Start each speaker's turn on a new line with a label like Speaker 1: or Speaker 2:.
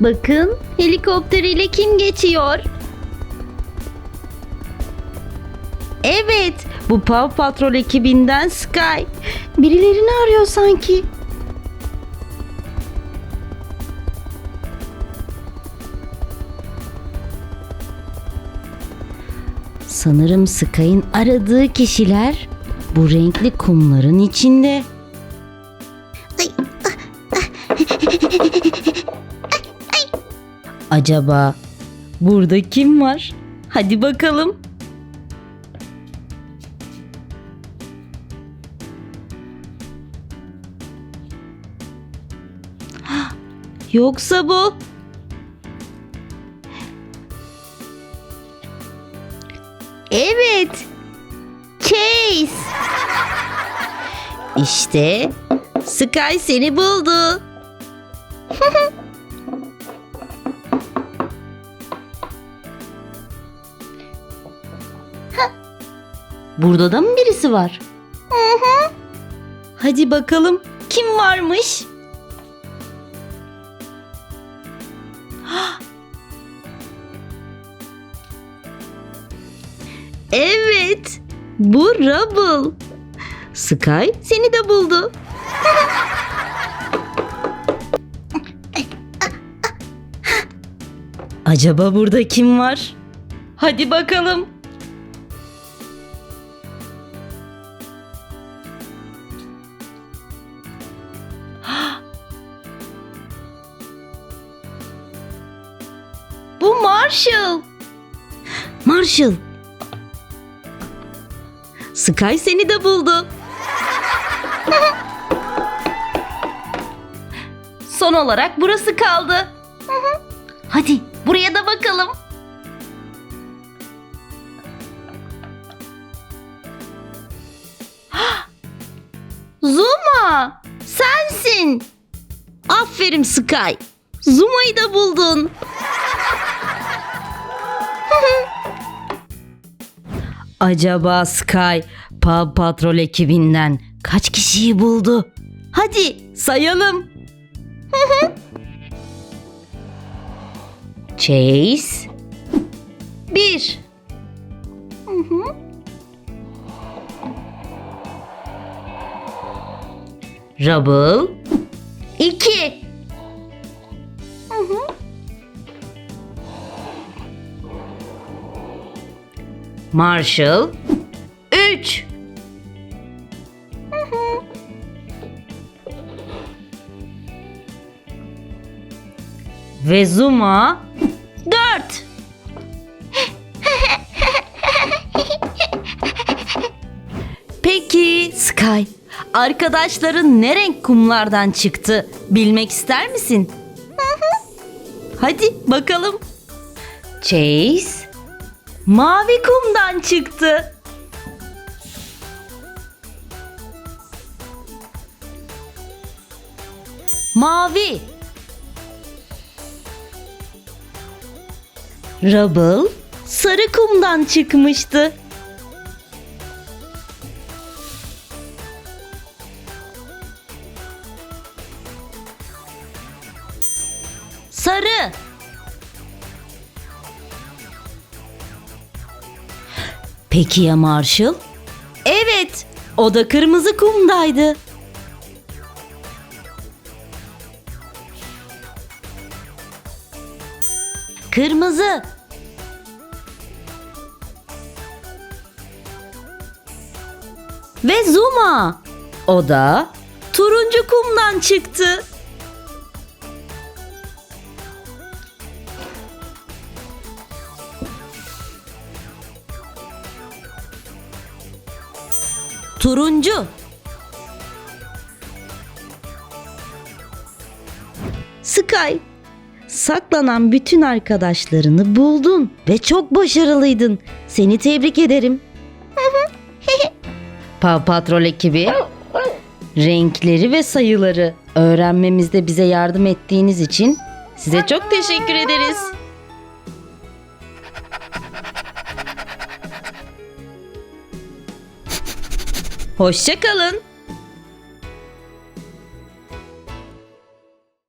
Speaker 1: Bakın helikopteriyle kim geçiyor? Evet, bu Paw Patrol ekibinden Sky. Birilerini arıyor sanki. Sanırım Sky'ın aradığı kişiler bu renkli kumların içinde. Acaba burada kim var? Hadi bakalım. Yoksa bu? Evet. Chase. İşte Sky seni buldu. Burada da mı birisi var? Hı hı. Hadi bakalım kim varmış? Evet, bu Rubble. Sky seni de buldu. Acaba burada kim var? Hadi bakalım. Bu Marshall. Marshall. Sky seni de buldu. Son olarak burası kaldı. Hadi buraya da bakalım. Zuma, sensin. Aferin Sky. Zuma'yı da buldun. Acaba Sky Paw Patrol ekibinden kaç kişiyi buldu? Hadi sayalım. Chase. Bir. Rubble. İki. Marshall. Üç. Ve Zuma. Dört. Peki Sky, arkadaşların ne renk kumlardan çıktı bilmek ister misin? Hadi bakalım. Chase, mavi kumdan çıktı. Mavi. Rubble sarı kumdan çıkmıştı. Sarı. Peki ya Marshall? Evet, o da kırmızı kumdaydı. Kırmızı. Ve Zuma. O da turuncu kumdan çıktı. Turuncu. Sky, saklanan bütün arkadaşlarını buldun ve çok başarılıydın. Seni tebrik ederim. Paw Patrol ekibi, renkleri ve sayıları öğrenmemizde bize yardım ettiğiniz için size çok teşekkür ederiz. Hoşçakalın.